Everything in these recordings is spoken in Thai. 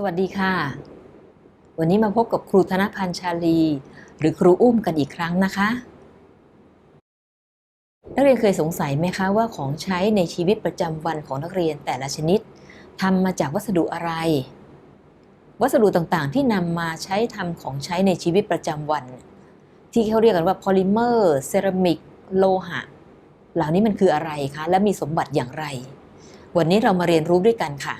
สวัสดีค่ะ วันนี้มาพบกับครูธนพันธ์ชาลี หรือครูอุ้มกันอีกครั้งนะคะ นักเรียนเคยสงสัยไหมคะว่าของใช้ในชีวิตประจำวันของนักเรียนแต่ละชนิดทำมาจากวัสดุอะไร วัสดุต่างๆ ที่นำมาใช้ทำของใช้ในชีวิตประจำวัน ที่เขาเรียกกันว่าพอลิเมอร์เซรามิกโลหะ เหล่านี้มันคืออะไรคะ และมีสมบัติอย่างไร วันนี้เรามาเรียนรู้ด้วยกันค่ะ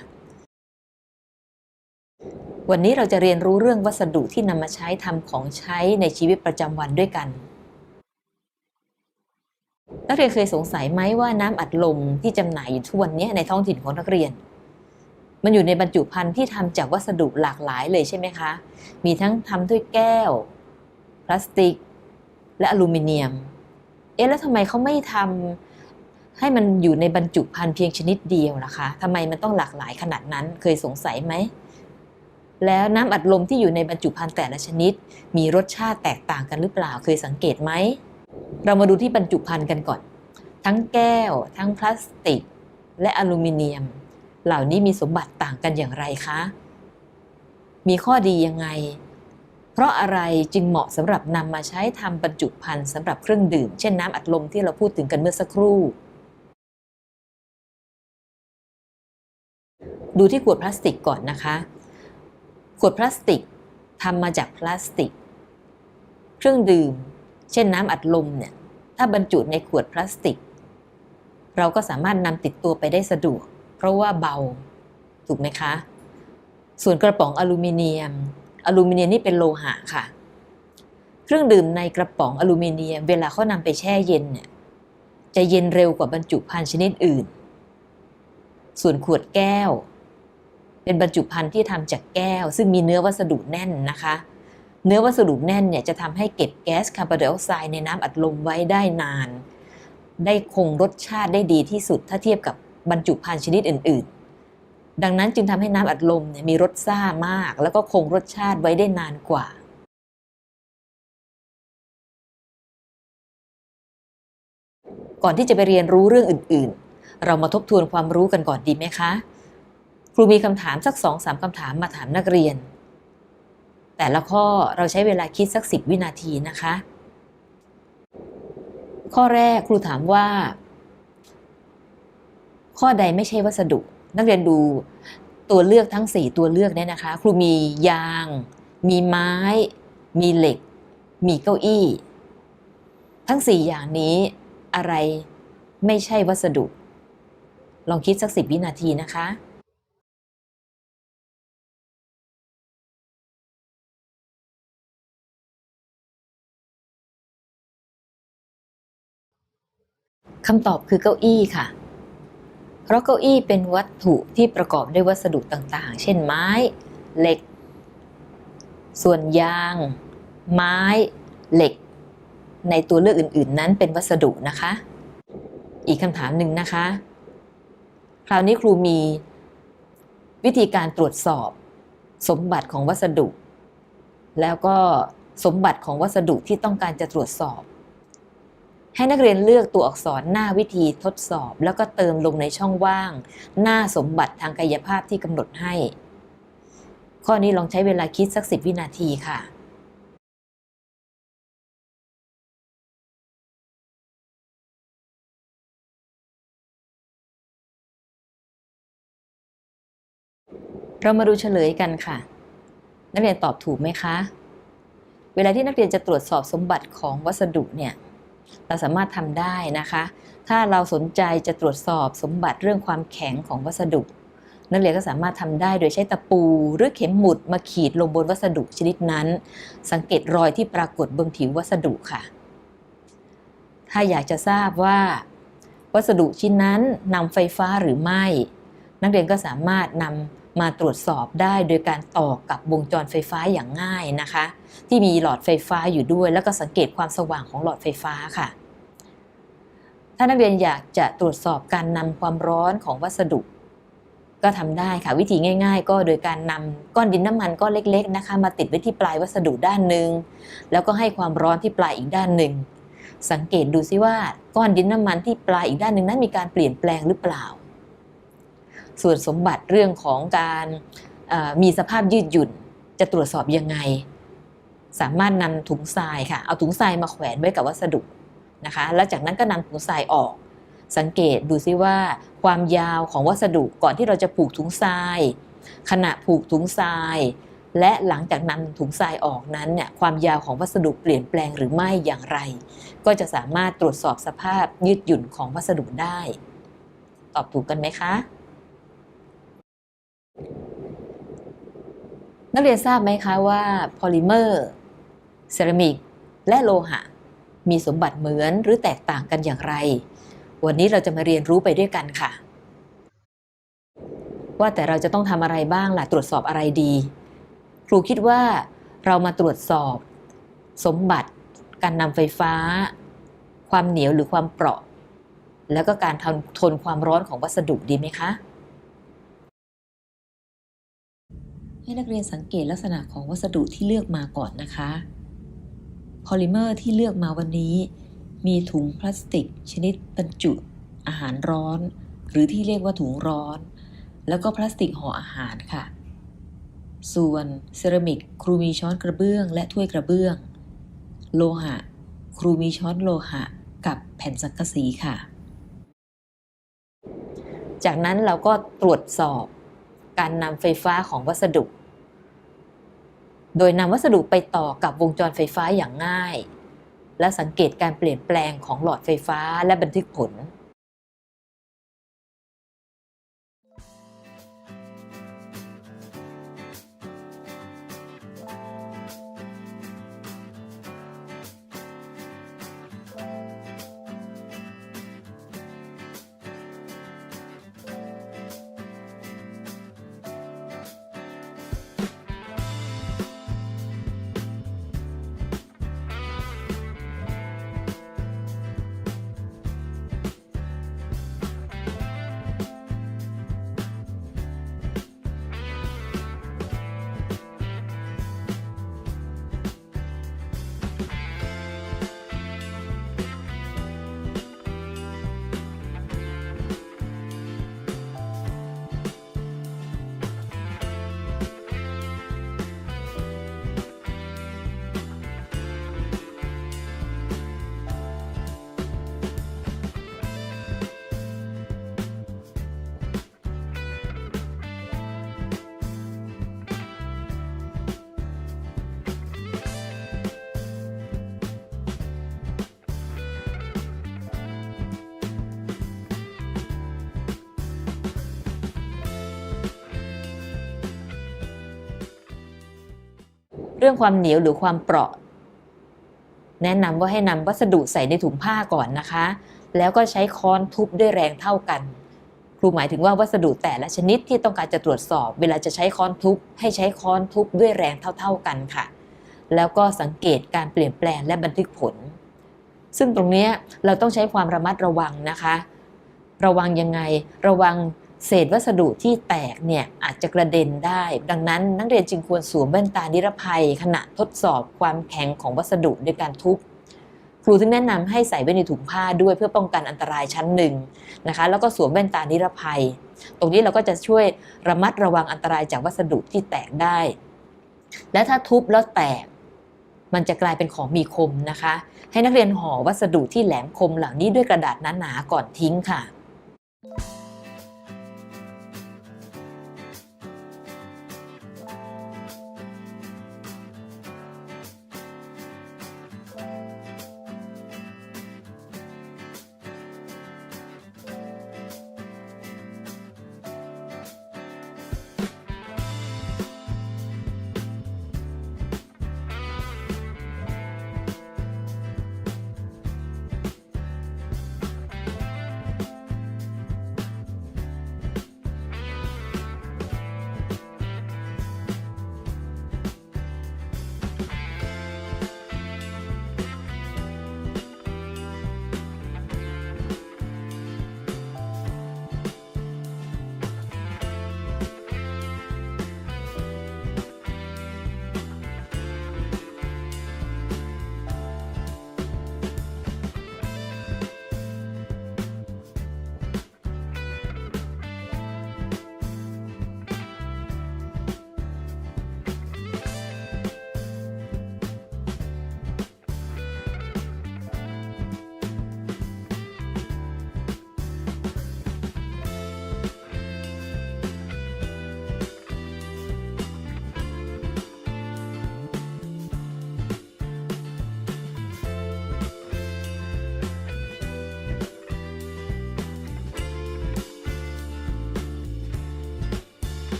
วันนี้เราจะเรียนรู้เรื่องวัสดุที่นำมาใช้ทำของใช้ในชีวิตประจำวันด้วยกัน นักเรียนเคยสงสัยไหมว่าน้ำอัดลมที่จำหน่ายอยู่ทุกวันนี้ในท้องถิ่นของนักเรียน มันอยู่ในบรรจุภัณฑ์ที่ทำจากวัสดุหลากหลายเลยใช่ไหมคะ มีทั้งทำด้วยแก้ว พลาสติก และอลูมิเนียม เอ๊ะแล้วทำไมเขาไม่ทำให้มันอยู่ในบรรจุภัณฑ์เพียงชนิดเดียวล่ะคะทำไมมันต้องหลากหลายขนาดนั้นเคยสงสัยไหม แล้วน้ำอัดลมที่อยู่ในบรรจุภัณฑ์แต่ละชนิด มีรสชาติแตกต่างกันหรือเปล่าเคยสังเกตไหม เรามาดูที่บรรจุภัณฑ์กันก่อน ทั้งแก้ว ทั้งพลาสติก และอลูมิเนียม เหล่านี้มีสมบัติต่างกันอย่างไรคะ มีข้อดียังไง เพราะอะไรจึงเหมาะสำหรับนำมาใช้ทำบรรจุภัณฑ์สำหรับเครื่องดื่ม เช่นน้ำอัดลมที่เราพูดถึงกันเมื่อสักครู่ดูที่ขวดพลาสติกก่อนนะคะ ขวดพลาสติกทำมาจากพลาสติก เครื่องดื่ม เช่นน้ำอัดลมเนี่ย ถ้าบรรจุในขวดพลาสติก เราก็สามารถนำติดตัวไปได้สะดวก เพราะว่าเบา ถูกไหมคะ ส่วนกระป๋องอลูมิเนียม อลูมิเนียมนี่เป็นโลหะค่ะ เครื่องดื่มในกระป๋องอลูมิเนียม เวลาเขานำไปแช่เย็นเนี่ย จะเย็นเร็วกว่าบรรจุภัณฑ์ชนิดอื่น ส่วนขวดแก้ว เป็นบรรจุภัณฑ์ที่ทำจากแก้ว ซึ่งมีเนื้อวัสดุแน่นนะคะ เนื้อวัสดุแน่นเนี่ยจะทำให้เก็บแก๊สคาร์บอนไดออกไซด์ในน้ำอัดลมไว้ได้นาน ได้คงรสชาติได้ดีที่สุดถ้าเทียบกับบรรจุภัณฑ์ชนิดอื่น ๆ ดังนั้นจึงทำให้น้ำอัดลมเนี่ยมีรสซ่ามาก แล้วก็คงรสชาติไว้ได้นานกว่าก่อนที่จะไปเรียนรู้เรื่องอื่น ๆ เรามาทบทวนความรู้กันก่อนดีไหมคะ รูมีคำถามสักสองสามคำถามมาถามนักเรียน แต่ละข้อเราใช้เวลาคิดสักสิบวินาทีนะคะ ข้อแรกครูถามว่า ข้อใดไม่ใช่วัสดุ นักเรียนดูตัวเลือกทั้ง 4 ตัวเลือกเนี่ยนะคะ ครูมียาง มีไม้ มีเหล็ก มีเก้าอี้ ทั้ง 4 อย่างนี้อะไรไม่ใช่วัสดุ ลองคิดสักสิบวินาทีนะคะ คำตอบคือเก้าอี้ค่ะ เพราะเก้าอี้เป็นวัตถุที่ประกอบด้วยวัสดุต่างๆ เช่นไม้ เหล็ก ส่วนยาง ไม้ เหล็ก ในตัวเลือกอื่น ๆ นั้นเป็นวัสดุนะคะ อีกคำถามหนึ่งนะคะ คราวนี้ครูมีวิธีการตรวจสอบสมบัติของวัสดุ แล้วก็สมบัติของวัสดุที่ต้องการจะตรวจสอบ ให้นักเรียนเลือกตัวอักษรหน้าวิธีทดสอบ แล้วก็เติมลงในช่องว่าง หน้าสมบัติทางกายภาพที่กำหนดให้ ข้อนี้ลองใช้เวลาคิดสักสิบวินาทีค่ะเรามาดูเฉลยกันค่ะ นักเรียนตอบถูกไหมคะ เวลาที่นักเรียนจะตรวจสอบสมบัติของวัสดุเนี่ย เราสามารถทำได้นะคะ ถ้าเราสนใจจะตรวจสอบสมบัติเรื่องความแข็งของวัสดุ นักเรียนก็สามารถทำได้โดยใช้ตะปูหรือเข็มหมุดมาขีดลงบนวัสดุชนิดนั้น สังเกตรอยที่ปรากฏบนผิววัสดุค่ะ ถ้าอยากจะทราบว่า วัสดุชิ้นนั้นนำไฟฟ้าหรือไม่ นักเรียนก็สามารถนำมาตรวจสอบได้โดยการต่อกับวงจรไฟฟ้าอย่างง่ายนะคะ ที่มีหลอดไฟฟ้าอยู่ด้วย แล้วก็สังเกตความสว่างของหลอดไฟฟ้าค่ะ ถ้านักเรียนอยากจะตรวจสอบการนำความร้อนของวัสดุ ก็ทำได้ค่ะวิธีง่าย ๆ ก็โดยการนำก้อนดินน้ำมันก้อนเล็ก ๆ นะคะ มาติดไว้ที่ปลายวัสดุด้านหนึ่งแล้วก็ให้ความร้อนที่ปลายอีกด้านหนึ่งสังเกตดูซิว่าก้อนดินน้ำมันที่ปลายอีกด้านหนึ่งนั้นมีการเปลี่ยนแปลงหรือเปล่า ส่วนสมบัติเรื่องของการมีสภาพยืดหยุ่นจะตรวจสอบยังไง สามารถนำถุงทรายค่ะ เอาถุงทรายมาแขวนไว้กับวัสดุนะคะ แล้วจากนั้นก็นำถุงทรายออก สังเกตดูซิว่า ความยาวของวัสดุก่อนที่เราจะผูกถุงทราย ขณะผูกถุงทราย และหลังจากนำถุงทรายออกนั้นเนี่ยความยาวของวัสดุเปลี่ยนแปลงหรือไม่อย่างไร ก็จะสามารถตรวจสอบสภาพยืดหยุ่นของวัสดุได้ ตอบถูกกันไหมคะนักเรียนทราบไหมคะว่าพอลิเมอร์ เซรามิก และโลหะ มีสมบัติเหมือนหรือแตกต่างกันอย่างไร วันนี้เราจะมาเรียนรู้ไปด้วยกันค่ะ ว่าแต่เราจะต้องทำอะไรบ้างล่ะ ตรวจสอบอะไรดี ครูคิดว่าเรามาตรวจสอบ สมบัติ การนำไฟฟ้า ความเหนียวหรือความเปราะ แล้วก็การทนทนความร้อนของวัสดุดีไหมคะให้นักเรียนสังเกตลักษณะของวัสดุที่เลือกมาก่อนนะคะ พอลิเมอร์ที่เลือกมาวันนี้ มีถุงพลาสติก ชนิดบรรจุอาหารร้อน หรือที่เรียกว่าถุงร้อน แล้วก็พลาสติกห่ออาหารค่ะ ส่วนเซรามิกครูมีช้อนกระเบื้อง และถ้วยกระเบื้อง โลหะ ครูมีช้อนโลหะ กับแผ่นสังกะสีค่ะ จากนั้นเราก็ตรวจสอบการนำไฟฟ้าของวัสดุ โดยนำวัสดุไปต่อกับวงจรไฟฟ้าอย่างง่าย และสังเกตการเปลี่ยนแปลงของหลอดไฟฟ้าและบันทึกผล รื่องความเหนียวหรือความเปราะ แนะนำว่าให้นำวัสดุใส่ในถุงผ้าก่อนนะคะ แล้วก็ใช้ค้อนทุบด้วยแรงเท่ากัน ครูหมายถึงว่าวัสดุแต่ละชนิดที่ต้องการจะตรวจสอบ เวลาจะใช้ค้อนทุบให้ใช้ค้อนทุบด้วยแรงเท่า ๆกันค่ะ แล้วก็สังเกตการเปลี่ยนแปลงและบันทึกผล ซึ่งตรงนี้เราต้องใช้ความระมัดระวังนะคะ ระวังยังไง ระวัง เศษวัสดุที่แตกเนี่ยอาจจะกระเด็นได้ ดังนั้นนักเรียนจึงควรสวมแว่นตานิรภัย ขณะทดสอบความแข็งของวัสดุในการทุบครูถึงแนะนำให้ใส่ไว้ในถุงผ้าด้วยเพื่อป้องกันอันตรายชั้นหนึ่งนะคะ แล้วก็สวมแว่นตานิรภัย ตรงนี้เราก็จะช่วยระมัดระวังอันตรายจากวัสดุที่แตกได้ และถ้าทุบแล้วแตก มันจะกลายเป็นของมีคมนะคะ ให้นักเรียนห่อวัสดุที่แหลมคมเหล่านี้ด้วยกระดาษหนาๆก่อนทิ้งค่ะ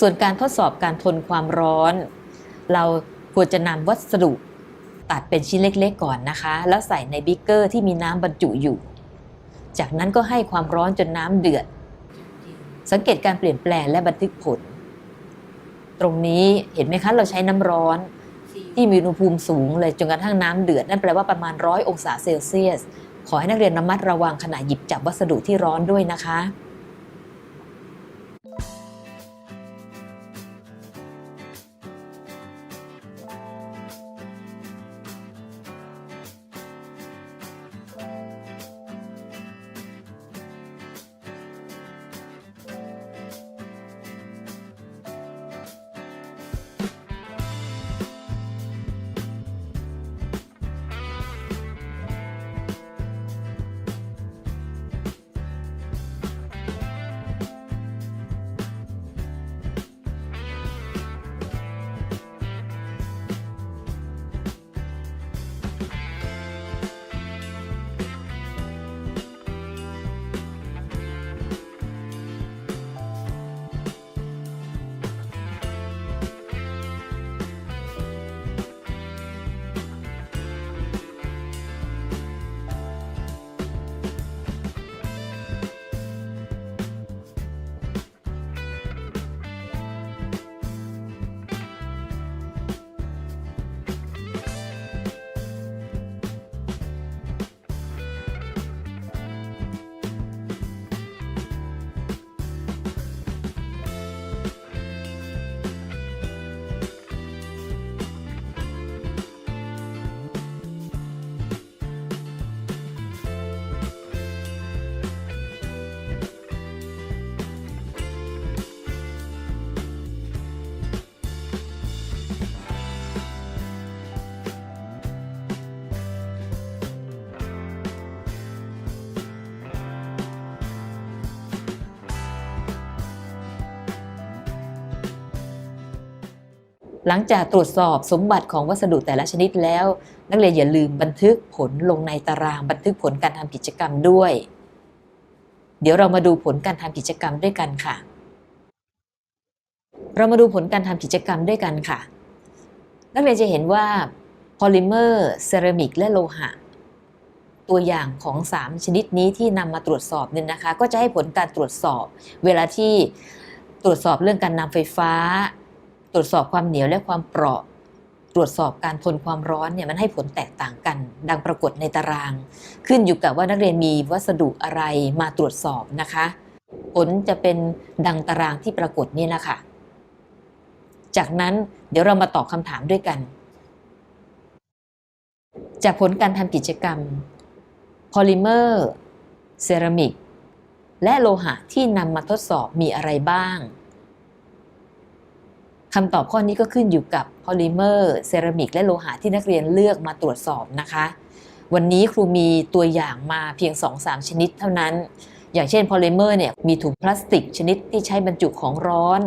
ส่วนการทดสอบการทนความร้อน เราควรจะนำวัสดุตัดเป็นชิ้นเล็กๆก่อนนะคะ แล้วใส่ในบิ๊กเกอร์ที่มีน้ำบรรจุอยู่ จากนั้นก็ให้ความร้อนจนน้ำเดือด สังเกตการเปลี่ยนแปลงและบันทึกผล ตรงนี้เห็นไหมคะเราใช้น้ำร้อนที่มีอุณหภูมิสูงเลยจนกระทั่งน้ำเดือด นั่นแปลว่าประมาณร้อยองศาเซลเซียส ขอให้นักเรียนระมัดระวังขณะหยิบจับวัสดุที่ร้อนด้วยนะคะ หลังจากตรวจสอบสมบัติของวัสดุแต่ละชนิดแล้ว นักเรียนอย่าลืมบันทึกผลลงในตารางบันทึกผลการทำกิจกรรมด้วย เดี๋ยวเรามาดูผลการทำกิจกรรมด้วยกันค่ะ เรามาดูผลการทำกิจกรรมด้วยกันค่ะ นักเรียนจะเห็นว่าพอลิเมอร์เซรามิกและโลหะ ตัวอย่างของ 3 ชนิดนี้ที่นำมาตรวจสอบเนี่ยนะคะ ก็จะให้ผลการตรวจสอบ เวลาที่ตรวจสอบเรื่องการนำไฟฟ้า ตรวจสอบความเหนียวและความเปราะ ตรวจสอบการทนความร้อนเนี่ยมันให้ผลแตกต่างกัน ดังปรากฏในตาราง ขึ้นอยู่กับว่านักเรียนมีวัสดุอะไรมาตรวจสอบนะคะ ผลจะเป็นดังตารางที่ปรากฏนี่ยนะคะจากนั้นเดี๋ยวเรามาตอบคำถามด้วยกัน จากผลการทำกิจกรรมพอลิเมอร์ เซรามิก และโลหะที่นำมาทดสอบมีอะไรบ้าง คำตอบข้อนี้ก็ขึ้นอยู่กับพอลิเมอร์เซรามิกและโลหะที่นักเรียนเลือกมาตรวจสอบนะคะ วันนี้ครูมีตัวอย่างมาเพียง 2-3 ชนิดเท่านั้น อย่างเช่นพอลิเมอร์เนี่ยมีถุงพลาสติกชนิดที่ใช้บรรจุของร้อน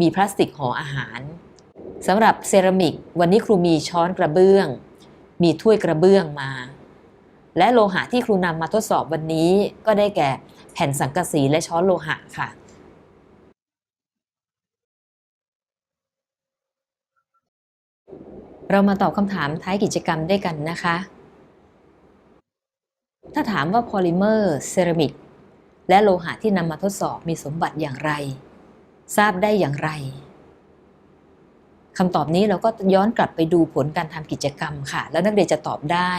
มีพลาสติกห่ออาหารสำหรับเซรามิกวันนี้ครูมีช้อนกระเบื้อง มีถ้วยกระเบื้องมา และโลหะที่ครูนำมาทดสอบวันนี้ก็ได้แก่แผ่นสังกะสีและช้อนโลหะค่ะ เรามาตอบคำถามท้ายกิจกรรมด้วยกันนะคะ ถ้าถามว่าพอลิเมอร์เซรามิกและโลหะที่นำมาทดสอบมีสมบัติอย่างไร ทราบได้อย่างไรคำตอบนี้เราก็ย้อนกลับไปดูผลการทำกิจกรรมค่ะ แล้วนักเรียนจะตอบได้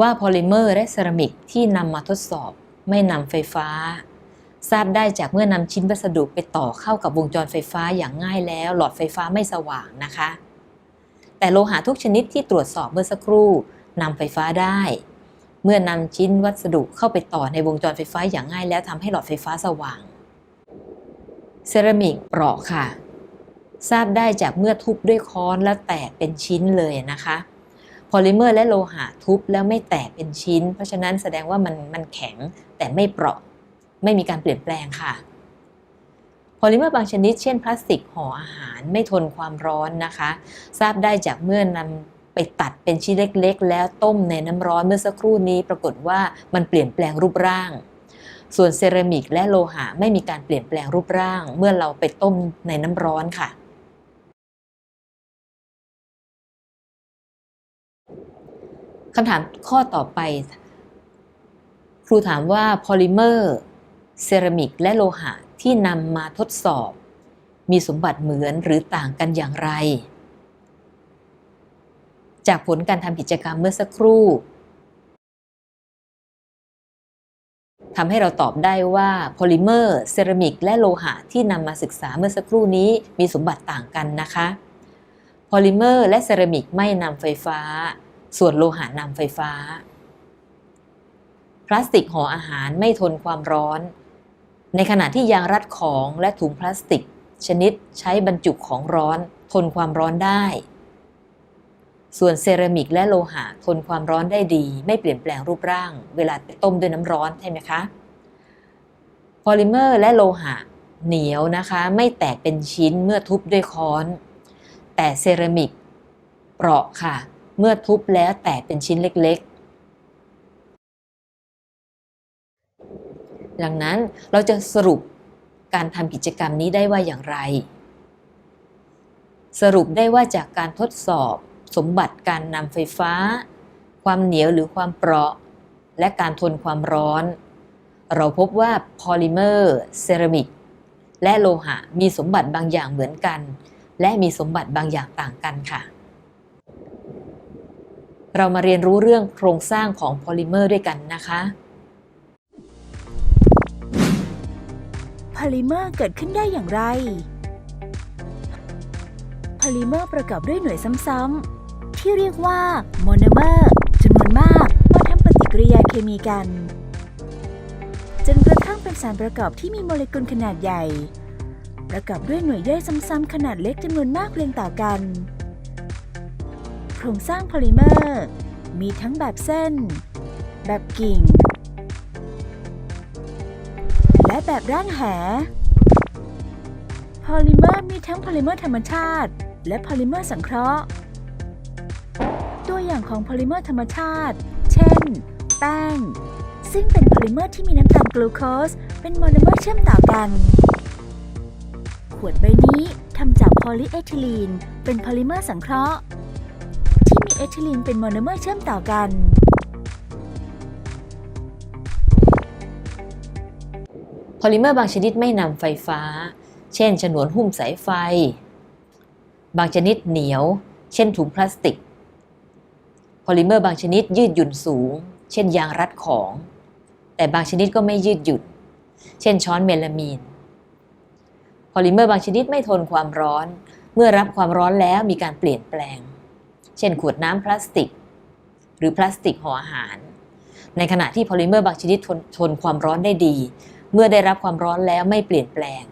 ว่าพอลิเมอร์และเซรามิกที่นำมาทดสอบไม่นำไฟฟ้า ทราบได้จากเมื่อนำชิ้นวัสดุไปต่อเข้ากับวงจรไฟฟ้าอย่างง่ายแล้ว หลอดไฟฟ้าไม่สว่างนะคะ แต่โลหะทุกชนิดที่ตรวจสอบเมื่อสักครู่นำไฟฟ้าได้ เมื่อนำชิ้นวัสดุเข้าไปต่อในวงจรไฟฟ้าอย่างง่ายแล้วทำให้หลอดไฟฟ้าสว่าง เซรามิกเปราะค่ะ ทราบได้จากเมื่อทุบด้วยค้อนแล้วแตกเป็นชิ้นเลยนะคะพอลิเมอร์และโลหะทุบแล้วไม่แตกเป็นชิ้น เพราะฉะนั้นแสดงว่ามันมันแข็งแต่ไม่เปราะ ไม่มีการเปลี่ยนแปลงค่ะ อลิเมอร์บางชนิดเช่นพลาสติกห่ออาหารไม่ทนความร้อนนะคะ ทราบได้จากเมื่อนำไปตัดเป็นชิ้นเล็ก ๆ แล้วต้มในน้ำร้อนเมื่อสักครู่นี้ ปรากฏว่ามันเปลี่ยนแปลงรูปร่าง ส่วนเซรามิกและโลหะไม่มีการเปลี่ยนแปลงรูปร่าง เมื่อเราไปต้มในน้ำร้อนค่ะคำถามข้อต่อไป ครูถามว่าพอลิเมอร์ เซรามิก และโลหะ ที่นำมาทดสอบ มีสมบัติเหมือนหรือต่างกันอย่างไร จากผลการทำกิจกรรมเมื่อสักครู่ทำให้เราตอบได้ว่าโพลิเมอร์ เซรามิก และโลหะที่นำมาศึกษาเมื่อสักครู่นี้มีสมบัติต่างกันนะคะโพลิเมอร์ และเซรามิกไม่นำไฟฟ้า ส่วนโลหะนำไฟฟ้า พลาสติกห่ออาหารไม่ทนความร้อน ในขณะที่ยางรัดของและถุงพลาสติก ชนิดใช้บรรจุของร้อนทนความร้อนได้ ส่วนเซรามิกและโลหะทนความร้อนได้ดี ไม่เปลี่ยนแปลงรูปร่าง เวลาต้มด้วยน้ำร้อนใช่ไหมคะพอลิเมอร์และโลหะเหนียวนะคะ ไม่แตกเป็นชิ้นเมื่อทุบด้วยค้อน แต่เซรามิกเปราะค่ะ เมื่อทุบแล้วแตกเป็นชิ้นเล็กๆ ดังนั้นเราจะสรุปการทำกิจกรรมนี้ได้ว่าอย่างไร สรุปได้ว่าจากการทดสอบสมบัติการนำไฟฟ้า ความเหนียวหรือความเปราะ และการทนความร้อน เราพบว่าพอลิเมอร์เซรามิกและโลหะมีสมบัติบางอย่างเหมือนกัน และมีสมบัติบางอย่างต่างกันค่ะ เรามาเรียนรู้เรื่องโครงสร้างของพอลิเมอร์ด้วยกันนะคะ อลิเมอร์เกิดขึ้นได้อย่างไร พอลิเมอร์ประกอบด้วยหน่วยซ้ำๆ ที่เรียกว่าโมโนเมอร์จำนวนมากมาทำปฏิกิริยาเคมีกัน จนกระทั่งเป็นสารประกอบที่มีโมเลกุลขนาดใหญ่ ประกอบด้วยหน่วยย่อยซ้ำๆขนาดเล็กจำนวนมากเรียงต่อกัน โครงสร้างพอลิเมอร์ มีทั้งแบบเส้น แบบกิ่ง แบบร่างแห พอลิเมอร์มีทั้งพอลิเมอร์ธรรมชาติ และพอลิเมอร์สังเคราะห์ ตัวอย่างของพอลิเมอร์ธรรมชาติ เช่น แป้ง ซึ่งเป็นพอลิเมอร์ที่มีน้ำตาลกลูโคส เป็นโมโนเมอร์เชื่อมต่อกัน ขวดใบนี้ทำจากพอลีเอทิลีน เป็นพอลิเมอร์สังเคราะห์ ที่มีเอทิลีนเป็นโมโนเมอร์เชื่อมต่อกัน อลิเมอร์บางชนิดไม่นำไฟฟ้า เช่น ฉนวนหุ้มสายไฟ บางชนิดเหนียว เช่นถุงพลาสติก พอลิเมอร์บางชนิดยืดหยุ่นสูง เช่นยางรัดของ แต่บางชนิดก็ไม่ยืดหยุ่น เช่นช้อนเมลามีน พอลิเมอร์บางชนิดไม่ทนความร้อน เมื่อรับความร้อนแล้วมีการเปลี่ยนแปลง เช่นขวดน้ำพลาสติก หรือพลาสติกห่ออาหาร ในขณะที่พอลิเมอร์บางชนิดทนทนความร้อนได้ดี เมื่อได้รับความร้อนแล้วไม่เปลี่ยนแปลง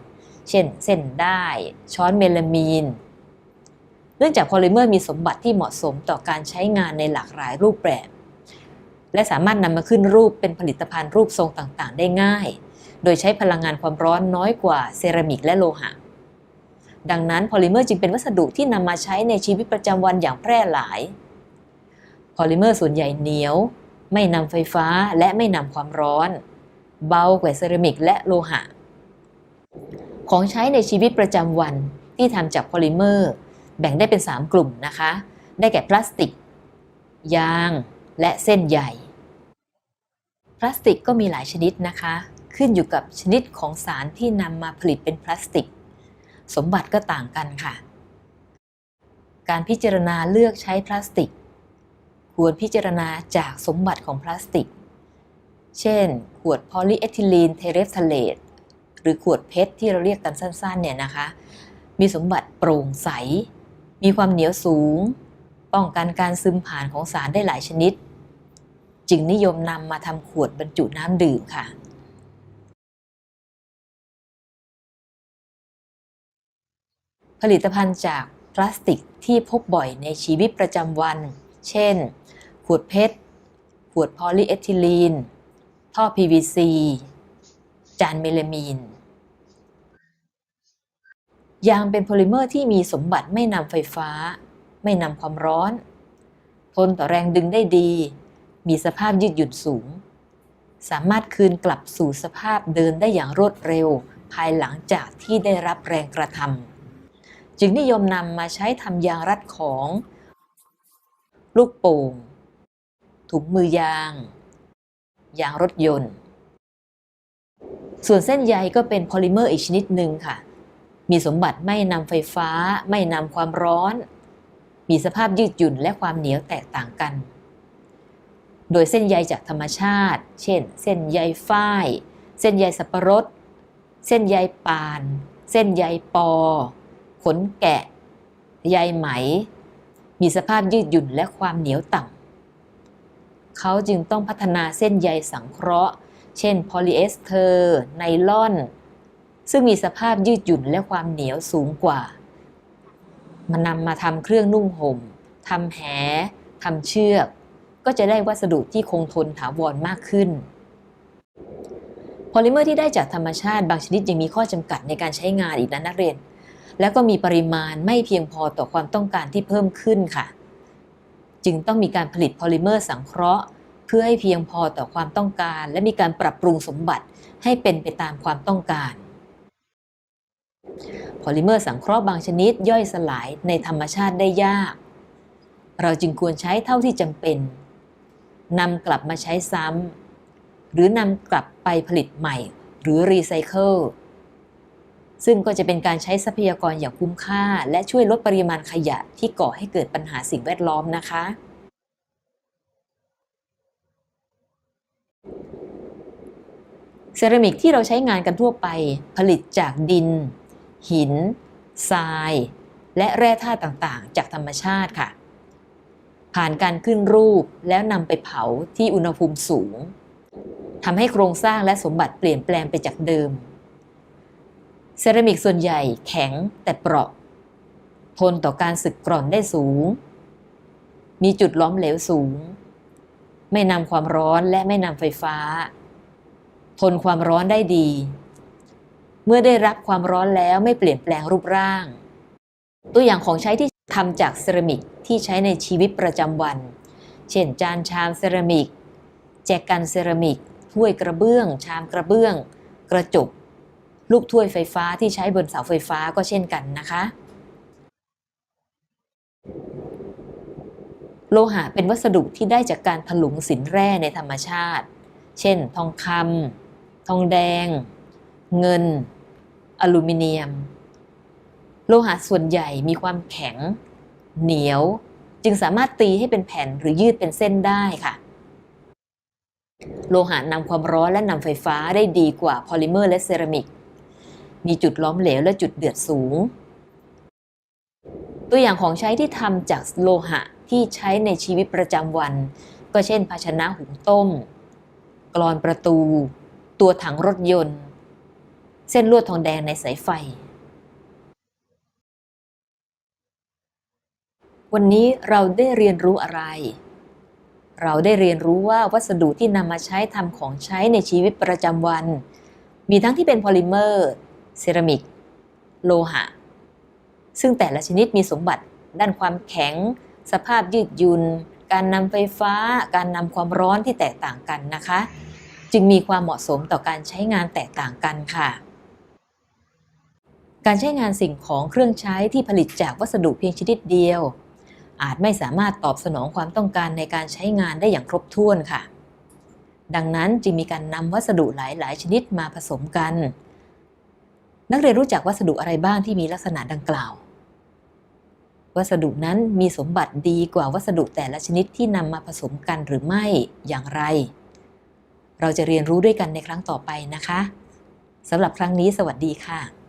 เช่น เส้นได้ช้อนเมลามีน เนื่องจากพอลิเมอร์มีสมบัติที่เหมาะสมต่อการใช้งานในหลากหลายรูปแบบ และสามารถนำมาขึ้นรูปเป็นผลิตภัณฑ์รูปทรงต่างๆ ได้ง่าย โดยใช้พลังงานความร้อนน้อยกว่าเซรามิกและโลหะ ดังนั้นพอลิเมอร์จึงเป็นวัสดุที่นำมาใช้ในชีวิตประจำวันอย่างแพร่หลายพอลิเมอร์ส่วนใหญ่เหนียว ไม่นำไฟฟ้าและไม่นำความร้อน เบากว่าเซรามิกและโลหะ ของใช้ในชีวิตประจำวันที่ทำจากพอลิเมอร์ แบ่งได้เป็น 3 กลุ่มนะคะ ได้แก่พลาสติก ยาง และเส้นใยพลาสติกก็มีหลายชนิดนะคะ ขึ้นอยู่กับชนิดของสารที่นำมาผลิตเป็นพลาสติก สมบัติก็ต่างกันค่ะ การพิจารณาเลือกใช้พลาสติก ควรพิจารณาจากสมบัติของพลาสติก เช่น ขวดพอลีเอทิลีนเทเรฟทาเลตหรือขวดเพชรที่เราเรียกกันสั้นๆเนี่ยนะคะ มีสมบัติโปร่งใส มีความเหนียวสูง ป้องกันการซึมผ่านของสารได้หลายชนิด จึงนิยมนำมาทำขวดบรรจุน้ำดื่มค่ะผลิตภัณฑ์จากพลาสติกที่พบบ่อยในชีวิตประจำวัน เช่น ขวดเพชร ขวดพอลีเอทิลีน ท่อ PVC จานเมลามีน ยางเป็นโพลิเมอร์ที่มีสมบัติไม่นำไฟฟ้า ไม่นำความร้อน ทนต่อแรงดึงได้ดี มีสภาพยืดหยุ่นสูง สามารถคืนกลับสู่สภาพเดินได้อย่างรวดเร็ว ภายหลังจากที่ได้รับแรงกระทำจึงนิยมนำมาใช้ทำยางรัดของ ลูกโป่งถุงมือยาง ยางรถยนต์ ส่วนเส้นใยก็เป็นโพลิเมอร์อีกชนิดหนึ่งค่ะ มีสมบัติไม่นำไฟฟ้า ไม่นำความร้อน มีสภาพยืดหยุ่นและความเหนียวแตกต่างกัน โดยเส้นใยจากธรรมชาติ เช่น เส้นใยฝ้าย เส้นใยสับปะรด เส้นใยปาน เส้นใยปอ ขนแกะ ใยไหม มีสภาพยืดหยุ่นและความเหนียวต่ำ เขาจึงต้องพัฒนาเส้นใยสังเคราะห์ เช่นโพลีเอสเตอร์ไนลอน ซึ่งมีสภาพยืดหยุ่นและความเหนียวสูงกว่ามันำมาทำเครื่องนุ่งห่มทำแหทำเชือก ก็จะได้วัสดุที่คงทนถาวรมากขึ้นโพลิเมอร์ที่ได้จากธรรมชาติบางชนิดยังมีข้อจำกัดในการใช้งานอีกนะนักเรียน แล้วก็มีปริมาณไม่เพียงพอต่อความต้องการที่เพิ่มขึ้นค่ะ จึงต้องมีการผลิตโพลิเมอร์สังเคราะห์ เพื่อให้เพียงพอต่อความต้องการ และมีการปรับปรุงสมบัติให้เป็นไปตามความต้องการโพลิเมอร์สังเคราะห์บางชนิดย่อยสลายในธรรมชาติได้ยาก เราจึงควรใช้เท่าที่จำเป็นนำกลับมาใช้ซ้ำหรือนำกลับไปผลิตใหม่ หรือรีไซเคิล ซึ่งก็จะเป็นการใช้ทรัพยากรอย่างคุ้มค่า และช่วยลดปริมาณขยะที่ก่อให้เกิดปัญหาสิ่งแวดล้อมนะคะ เซรามิกที่เราใช้งานกันทั่วไป ผลิตจากดิน หิน ทราย และแร่ธาตุต่างๆ จากธรรมชาติค่ะ ผ่านการขึ้นรูปแล้วนำไปเผาที่อุณหภูมิสูงทำให้โครงสร้างและสมบัติเปลี่ยนแปลงไปจากเดิม เซรามิกส่วนใหญ่แข็งแต่เปราะ ทนต่อการสึกกร่อนได้สูง มีจุดล้อมเหลวสูง ไม่นำความร้อนและไม่นำไฟฟ้า ทนความร้อนได้ดี เมื่อได้รับความร้อนแล้วไม่เปลี่ยนแปลงรูปร่าง ตัวอย่างของใช้ที่ทำจากเซรามิกที่ใช้ในชีวิตประจำวัน เช่น จานชามเซรามิก แจกันเซรามิกถ้วยกระเบื้อง ชามกระเบื้อง กระจก ลูกถ้วยไฟฟ้าที่ใช้บนเสาไฟฟ้าก็เช่นกันนะคะ โลหะเป็นวัสดุที่ได้จากการถลุงสินแร่ในธรรมชาติ เช่น ทองคำทองแดง เงิน อลูมิเนียม โลหะส่วนใหญ่มีความแข็ง เหนียว จึงสามารถตีให้เป็นแผ่นหรือยืดเป็นเส้นได้ค่ะโลหะนำความร้อนและนำไฟฟ้าได้ดีกว่าโพลิเมอร์และเซรามิก มีจุดล้อมเหลวและจุดเดือดสูง ตัวอย่างของใช้ที่ทำจากโลหะที่ใช้ในชีวิตประจำวัน ก็เช่น ภาชนะหุงต้ม กรอนประตู ตัวถังรถยนต์ เส้นลวดทองแดงในสายไฟ วันนี้เราได้เรียนรู้อะไร เราได้เรียนรู้ว่าวัสดุที่นำมาใช้ทำของใช้ในชีวิตประจำวัน มีทั้งที่เป็นโพลิเมอร์ เซรามิก โลหะ ซึ่งแต่ละชนิดมีสมบัติด้านความแข็ง สภาพยืดหยุ่นการนำไฟฟ้า การนำความร้อนที่แตกต่างกันนะคะ จึงมีความเหมาะสมต่อการใช้งานแตกต่างกันค่ะ การใช้งานสิ่งของเครื่องใช้ที่ผลิตจากวัสดุเพียงชนิดเดียว อาจไม่สามารถตอบสนองความต้องการในการใช้งานได้อย่างครบถ้วนค่ะดังนั้นจึงมีการนำวัสดุหลาย ๆ ชนิดมาผสมกัน นักเรียนรู้จักวัสดุอะไรบ้างที่มีลักษณะดังกล่าว วัสดุนั้นมีสมบัติดีกว่าวัสดุแต่ละชนิดที่นำมาผสมกันหรือไม่อย่างไร เราจะเรียนรู้ด้วยกันในครั้งต่อไปนะคะสำหรับครั้งนี้สวัสดีค่ะ